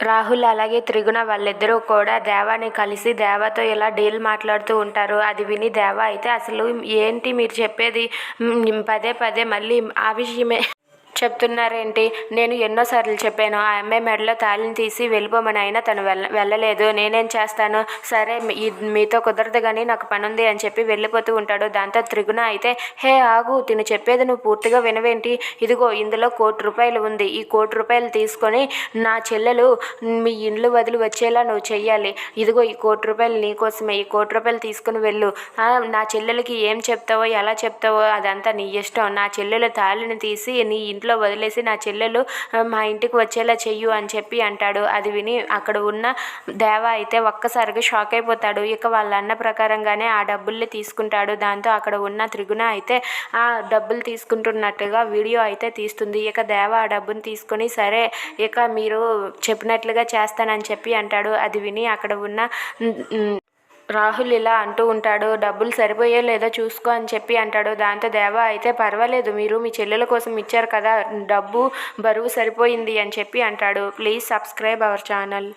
రాహుల్ అలాగే త్రిగుణ వాళ్ళిద్దరూ కూడా దేవాని కలిసి దేవాతో ఇలా డీల్ మాట్లాడుతూ ఉంటారు అది విని దేవా అయితే అసలు ఏంటి మీరు చెప్పేది? పదే పదే మళ్ళీ ఆ విషయమే. చెప్తున్నారేంటి? నేను ఎన్నోసార్లు చెప్పాను ఆ అమ్మాయి మెడలో తాళిని తీసి వెళ్ళిపోమని అయినా తను వెళ్ళ వెళ్ళలేదు. నేనేం చేస్తాను? సరే మీతో కుదరదు కానీ నాకు పని ఉంది అని చెప్పి వెళ్ళిపోతూ ఉంటాడు. దాంతో త్రిగుణ అయితే హే ఆగు తిను చెప్పేది నువ్వు పూర్తిగా వినవేంటి? ఇదిగో ఇందులో కోటి రూపాయలు ఉంది. ఈ కోటి రూపాయలు తీసుకొని నా చెల్లెలు మీ ఇండ్లు వదిలి వచ్చేలా నువ్వు చెయ్యాలి. ఇదిగో ఈ కోటి రూపాయలు నీకోసమే ఈ కోటి రూపాయలు తీసుకుని వెళ్ళు. నా చెల్లెలకి ఏం చెప్తావో ఎలా చెప్తావో అదంతా నీ ఇష్టం. నా చెల్లెలు తాళిని తీసి నీ ఇంట్లో వదిలేసి నా చెల్లెలు మా ఇంటికి వచ్చేలా చెయ్యు అని చెప్పి అంటాడు. అది విని అక్కడ ఉన్న దేవ అయితే ఒక్కసారిగా షాక్ అయిపోతాడు. ఇక వాళ్ళ అన్న ప్రకారంగానే ఆ డబ్బుల్ని తీసుకుంటాడు. దాంతో అక్కడ ఉన్న త్రిగుణ అయితే ఆ డబ్బులు తీసుకుంటున్నట్టుగా వీడియో అయితే తీస్తుంది. ఇక దేవ ఆ డబ్బుని తీసుకొని సరే ఇక మీరు చెప్పినట్లుగా చేస్తానని చెప్పి అంటాడు. అది విని అక్కడ ఉన్న రాహుల్ ఇలా అంటూ ఉంటాడు డబ్బులు సరిపోయో లేదో చూసుకో అని చెప్పి అంటాడు. దాంతో దేవ అయితే పర్వాలేదు మీరు మీ చెల్లెల కోసం ఇచ్చారు కదా డబ్బు బరువు సరిపోయింది అని చెప్పి అంటాడు. Please subscribe our channel.